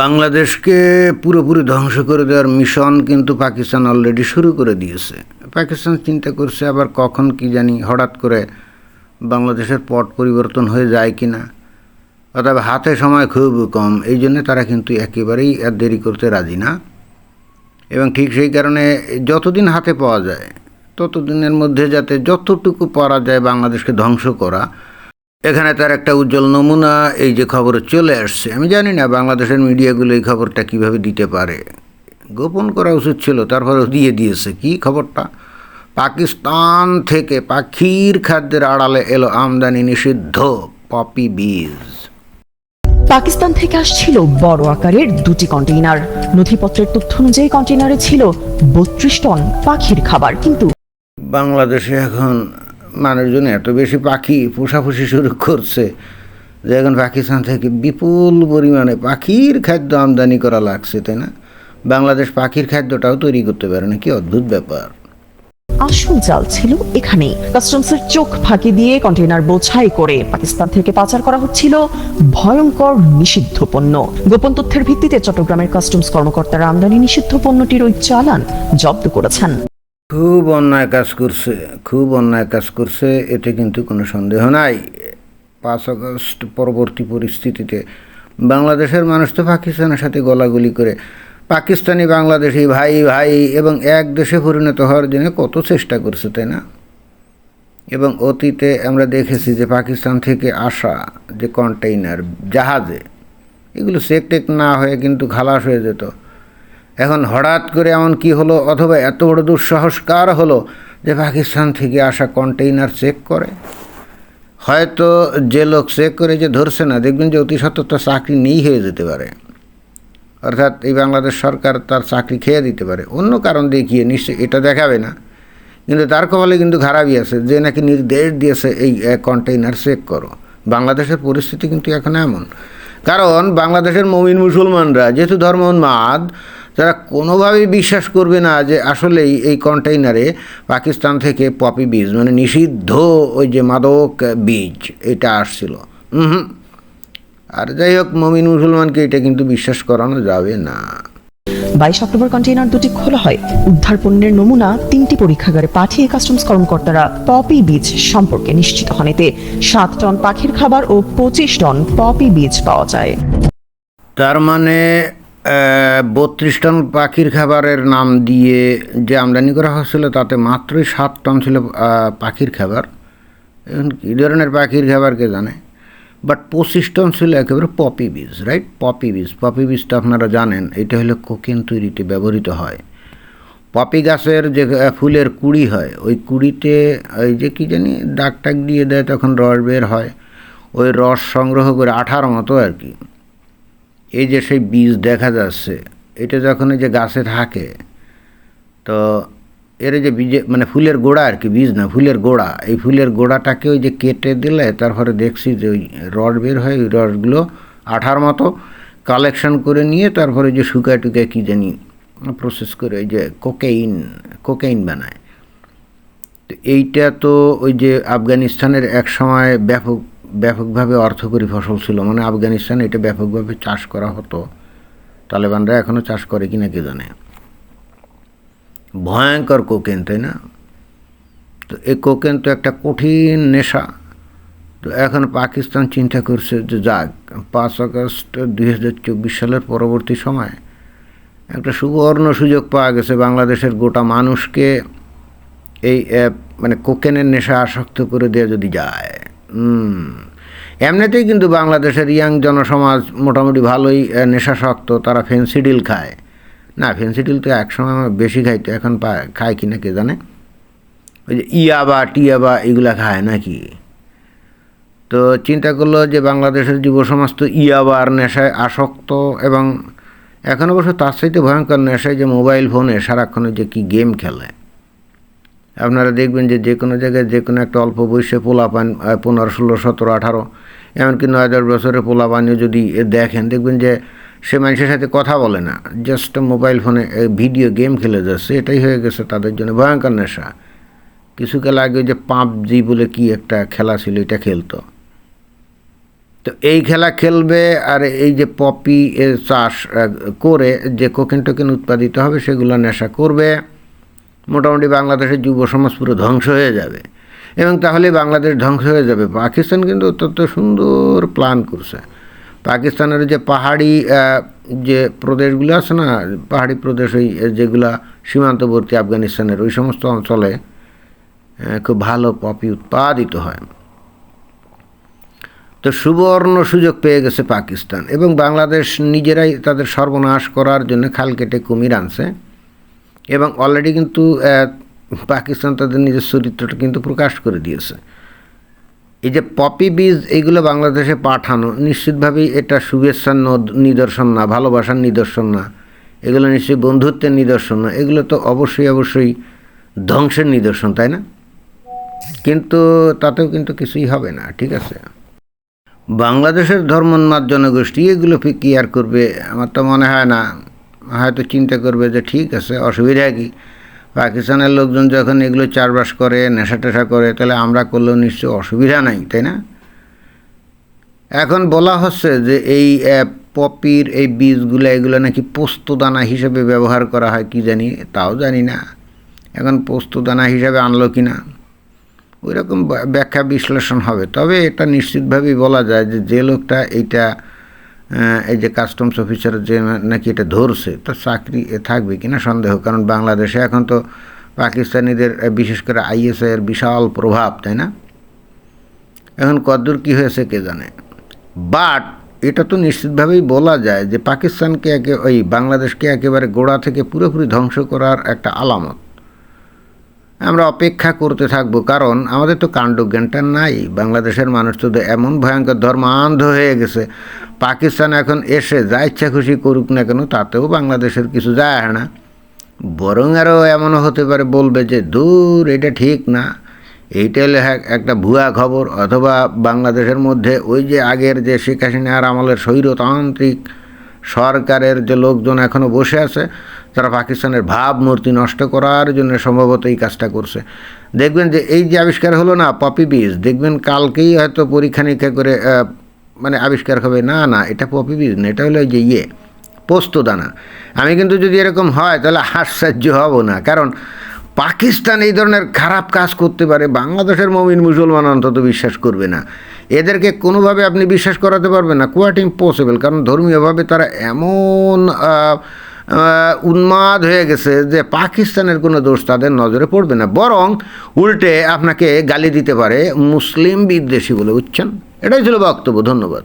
বাংলাদেশকে পুরোপুরি ধ্বংস করে দেওয়ার মিশন কিন্তু পাকিস্তান অলরেডি শুরু করে দিয়েছে। পাকিস্তান চিন্তা করছে আবার কখন কি জানি হঠাৎ করে বাংলাদেশের পট পরিবর্তন হয়ে যায় কি না অর্থাৎ হাতে সময় খুব কম, এই জন্য তারা কিন্তু একেবারেই আর দেরি করতে রাজি না। এবং ঠিক সেই কারণে যতদিন হাতে পাওয়া যায়, ততদিনের মধ্যে যাতে যতটুকু পারা যায় বাংলাদেশকে ধ্বংস করা এখানে তার একটা উজ্জ্বল নমুনা এই যে খবর চলে আসছে। আমি জানি না বাংলাদেশের মিডিয়াগুলো এই খবরটা কীভাবে দিতে পারে। গোপন করা উচিত ছিল তারপরেও দিয়ে দিয়েছে। কি খবরটা? পাকিস্তান থেকে পাখির খাদ্যের আড়ালে এলো আমদানি নিষিদ্ধ পপি বীজ। পাকিস্তান থেকে আসছিল বড় আকারের দুটি কন্টেইনার। নথিপত্রের তথ্য অনুযায়ী কন্টেইনারে ছিল বত্রিশ টন পাখির খাবার। কিন্তু বাংলাদেশে এখন মানুষজন এত বেশি পাখি পোষাপুষি শুরু করছে যে এখন পাকিস্তান থেকে বিপুল পরিমাণে পাখির খাদ্য আমদানি করা লাগছে, তাই না? বাংলাদেশ পাখির খাদ্যটাও তৈরি করতে পারে না কি অদ্ভুত ব্যাপার। আসল জাল ছিল এখানেই। কাস্টমসের চোখ ফাঁকি দিয়ে কন্টেইনার বোঝাই করে পাকিস্তান থেকে পাচার করা হচ্ছিল ভয়ঙ্কর নিষিদ্ধ পণ্য। গোপন তথ্যের ভিত্তিতে চট্টগ্রামের কাস্টমস কর্মকর্তারা আমদানি নিষিদ্ধ পণ্যটির ওই চালান জব্দ করেছেন। খুব অন্যায় কাজ করছে, খুব অন্যায় কাজ করছে, এতে কিন্তু কোনো সন্দেহ নাই। পাঁচ আগস্ট পরবর্তী পরিস্থিতিতে বাংলাদেশের মানুষ তো পাকিস্তানের সাথে গলাগুলি করে, পাকিস্তানি বাংলাদেশি ভাই ভাই এবং এক দেশে পরিণত হওয়ার জন্য কত চেষ্টা করছে, তাই না? এবং অতীতে আমরা দেখেছি যে পাকিস্তান থেকে আসা যে কন্টেইনার, জাহাজে, এগুলো চেক টেক না হয়ে কিন্তু খালাস হয়ে যেত। এখন হঠাৎ করে এমন কি হলো অথবা এত বড় দুঃসাহস কার হলো যে পাকিস্তান থেকে আসা কন্টেইনার চেক করে? হয়তো যে লোক চেক করে যে ধরছে না, দেখবেন যে অতি সত্তরটা চাকরি নেই হয়ে যেতে পারে। অর্থাৎ এই বাংলাদেশ সরকার তার চাকরি খেয়ে দিতে পারে। অন্য কারণ দেখিয়ে নিশ্চয়ই এটা দেখাবে না। কিন্তু তার কপালে কিন্তু খারাপই আছে, যে নাকি নির্দেশ দিয়েছে এই কন্টেইনার চেক করো। বাংলাদেশের পরিস্থিতি কিন্তু এখন এমন। কারণ বাংলাদেশের মমিন মুসলমানরা, যেহেতু ধর্ম উন্মাদ তারা কোনোভাবেই বিশ্বাস করবে না যে আসলেই এই কন্টেইনারে পাকিস্তান থেকে পপি বীজ মানে নিষিদ্ধ ওই যে মাদক বীজ এটা আসছিল। হুম। আর যাই হোক মমিন মুসলমানকে এটা কিন্তু বিশ্বাস করানো যাবে না। বাইশ অক্টোবর কন্টেইনার দুটি খোলা হয়। উদ্ধার পণ্যের নমুনা তিনটি পরীক্ষাগারে পাঠিয়ে কাস্টমস কর্মকর্তারা পপি বীজ সম্পর্কে নিশ্চিত হন। এতে সাত টন পাখির খাবার ও পঁচিশ টন পপি বীজ পাওয়া যায়। তার মানে বত্রিশ টন পাখির খাবারের নাম দিয়ে যে আমদানি করা হচ্ছিল, তাতে মাত্রই সাত টন ছিল পাখির খাবার। এখন কী ধরনের পাখির খাবার কে জানে? বাট পঁচিশ টন ছিল একেবারে পপি বীজ রাইট পপি বীজ পপি বীজটা আপনারা জানেন, এটা হলো কোকেন তৈরিতে ব্যবহৃত হয়। পপি গাছের যে ফুলের কুড়ি হয়, ওই কুড়িতে, ওই যে কী জানি ডাক টাক দিয়ে দেয়, তখন রস বের হয়। ওই রস সংগ্রহ করে আঠার মতো আর কি। এই যে সেই বীজ দেখা যাচ্ছে, এটা যখন এই যে গাছে থাকে, তো এর যে বীজে মানে ফুলের গোড়া আর কি, বীজ না, ফুলের গোড়া, এই ফুলের গোড়াটাকে ওই যে কেটে দিলে তারপরে দেখছি যে ওই রড বের হয়, ওই রডগুলো আঠার মতো কালেকশন করে নিয়ে তারপরে যে শুকায় টুকায় কী জানি প্রসেস করে ওই যে কোকেইন কোকেইন বানায়। তো এইটা তো ওই যে আফগানিস্তানের এক সময় ব্যাপক ব্যাপকভাবে অর্থকরী ফসল ছিল। মানে আফগানিস্তানে এটা ব্যাপকভাবে চাষ করা হতো। তালেবানরা এখনও চাষ করে কিনা কে জানে। ভয়ঙ্কর কোকেন, তাই না? তো এই কোকেন তো একটা কঠিন নেশা। তো এখন পাকিস্তান চিন্তা করছে যে যাক, পাঁচ আগস্ট দুই হাজার চব্বিশ সালের পরবর্তী সময় একটা সুবর্ণ সুযোগ পাওয়া গেছে বাংলাদেশের গোটা মানুষকে এই মানে কোকেনের নেশা আসক্ত করে দেওয়া যদি যায়। এমনিতেই কিন্তু বাংলাদেশের ইয়াং জনসমাজ মোটামুটি ভালোই নেশাসক্ত তারা ফেন্সিডিল খায়। না, ফেন্সিডিল তো একসময় আমার বেশি খাইতো, এখন খায় কি না কে জানে? ওই যে ইয়াবা টিয়াবা এগুলা খায় নাকি? তো চিন্তা করল যে বাংলাদেশের যুব সমাজ তো ইয়াবার নেশায় আসক্ত এবং এখন অবশ্য তার সাথে ভয়ঙ্কর নেশায় যে মোবাইল ফোনে সারাক্ষণে যে কি গেম খেলে। আপনারা দেখবেন যে যে কোনো জায়গায় যে কোনো একটা অল্প বয়সে পোলা পান পনেরো, ষোলো, সতেরো, আঠারো, এমনকি নয়, দশ বছরের পোলাপানিও যদি এ দেখেন, দেখবেন যে সে মানুষের সাথে কথা বলে না জাস্ট মোবাইল ফোনে ভিডিও গেম খেলে যাচ্ছে, এটাই হয়ে গেছে তাদের জন্য ভয়ঙ্কর নেশা। কিছুকাল আগে যে পাবজি বলে কি একটা খেলা ছিল, এটা খেলতো। তো এই খেলা খেলবে আর এই যে পপি চাষ করে যে কোকেন টোকেন উৎপাদিত হবে, সেগুলো নেশা করবে। মোটামুটি বাংলাদেশের যুব সমাজ পুরো ধ্বংস হয়ে যাবে। এবং তাহলে বাংলাদেশ ধ্বংস হয়ে যাবে। পাকিস্তান কিন্তু অত্যন্ত সুন্দর প্ল্যান করছে। পাকিস্তানের যে পাহাড়ি যে প্রদেশগুলো আছে না, পাহাড়ি প্রদেশ ওই, যেগুলা সীমান্তবর্তী আফগানিস্তানের ওই সমস্ত অঞ্চলে খুব ভালো পপি উৎপাদিত হয়। তো সুবর্ণ সুযোগ পেয়ে গেছে পাকিস্তান। এবং বাংলাদেশ নিজেরাই তাদের সর্বনাশ করার জন্য খাল কেটে কুমির আনছে। এবং অলরেডি কিন্তু পাকিস্তান তাদের নিজের চরিত্রটা কিন্তু প্রকাশ করে দিয়েছে। এই যে পপি বীজ এইগুলো বাংলাদেশে পাঠানো, নিশ্চিতভাবেই এটা শুভেচ্ছার নদ- নিদর্শন না, ভালোবাসার নিদর্শন না। এগুলো নিশ্চয়ই বন্ধুত্বের নিদর্শন না। এগুলো তো অবশ্যই অবশ্যই ধ্বংসের নিদর্শন, তাই না? কিন্তু তাতেও কিন্তু কিছুই হবে না, ঠিক আছে? বাংলাদেশের ধর্মোন্মাদ জনগোষ্ঠী এগুলো কি আর করবে? আমার তো মনে হয় না। হয়তো চিন্তা করবে যে ঠিক আছে, অসুবিধা কি? পাকিস্তানের লোকজন যখন এগুলো চারবাস করে, নেশা টেশা করে, তাহলে আমরা করলেও নিশ্চয় অসুবিধা নাই, তাই না? এখন বলা হচ্ছে যে এই পপির এই বীজগুলো, এগুলো নাকি পোস্তদানা হিসেবে ব্যবহার করা হয়, কি জানি? তাও জানি না। এখন পোস্তদানা হিসেবে আনলো কি না ওই ব্যাখ্যা বিশ্লেষণ হবে। তবে এটা নিশ্চিতভাবেই বলা যায় যে যে লোকটা এইটা এই যে কাস্টমস অফিসার যে নাকি এটা ধরছে তার চাকরি থাকবে কিনা সন্দেহ, কারণ বাংলাদেশে এখন তো পাকিস্তানিদের বিশেষ করে আইএসআই এর বিশাল প্রভাব, তাই না? এখন কদ্দূর কী হয়েছে কে জানে? বাট এটা তো নিশ্চিতভাবেই বলা যায় যে পাকিস্তানকে একে, ওই বাংলাদেশকে একেবারে গোড়া থেকে পুরোপুরি ধ্বংস করার একটা আলামত। আমরা অপেক্ষা করতে থাকব, কারণ আমাদের তো কাণ্ডজ্ঞানটা নাই। বাংলাদেশের মানুষ তো এমন ভয়ঙ্কর ধর্মান্ধ হয়ে গেছে। পাকিস্তান এখন এসে যা ইচ্ছা খুশি করুক না কেন, তাতেও বাংলাদেশের কিছু যায় না। বরং আরও এমনও হতে পারে বলবে যে, দূর, এটা ঠিক না। এইটা হলে এক- একটা ভুয়া খবর। অথবা বাংলাদেশের মধ্যে ওই যে আগের যে শেখ হাসিনার আমলের স্বৈরতান্ত্রিক সরকারের যে লোকজন এখনও বসে আছে তারা পাকিস্তানের ভাবমূর্তি নষ্ট করার জন্য সম্ভবত এই কাজটা করছে। দেখবেন যে এই যে আবিষ্কার হলো না, পপি বীজ, দেখবেন কালকেই হয়তো পরীক্ষা নিরীক্ষা করে মানে আবিষ্কার হবে। না না, এটা পপি বীজ না, এটা হলো যে ইয়ে পোস্তদানা আমি কিন্তু যদি এরকম হয়, তাহলে আশ্চর্য হব না। কারণ পাকিস্তান এই ধরনের খারাপ কাজ করতে পারে, বাংলাদেশের মমিন মুসলমান অন্তত বিশ্বাস করবে না। এদেরকে কোনোভাবে আপনি বিশ্বাস করাতে পারবেন না। কোয়াট ইম্পসিবল কারণ ধর্মীয়ভাবে তারা এমন উন্মাদ হয়ে গেছে যে পাকিস্তানের কোনো দোষ তাদের নজরে পড়বে না। বরং উল্টে আপনাকে গালি দিতে পারে মুসলিম বিদ্বেষী বলে বুঝছেন? এটাই ছিল বক্তব্য, ধন্যবাদ।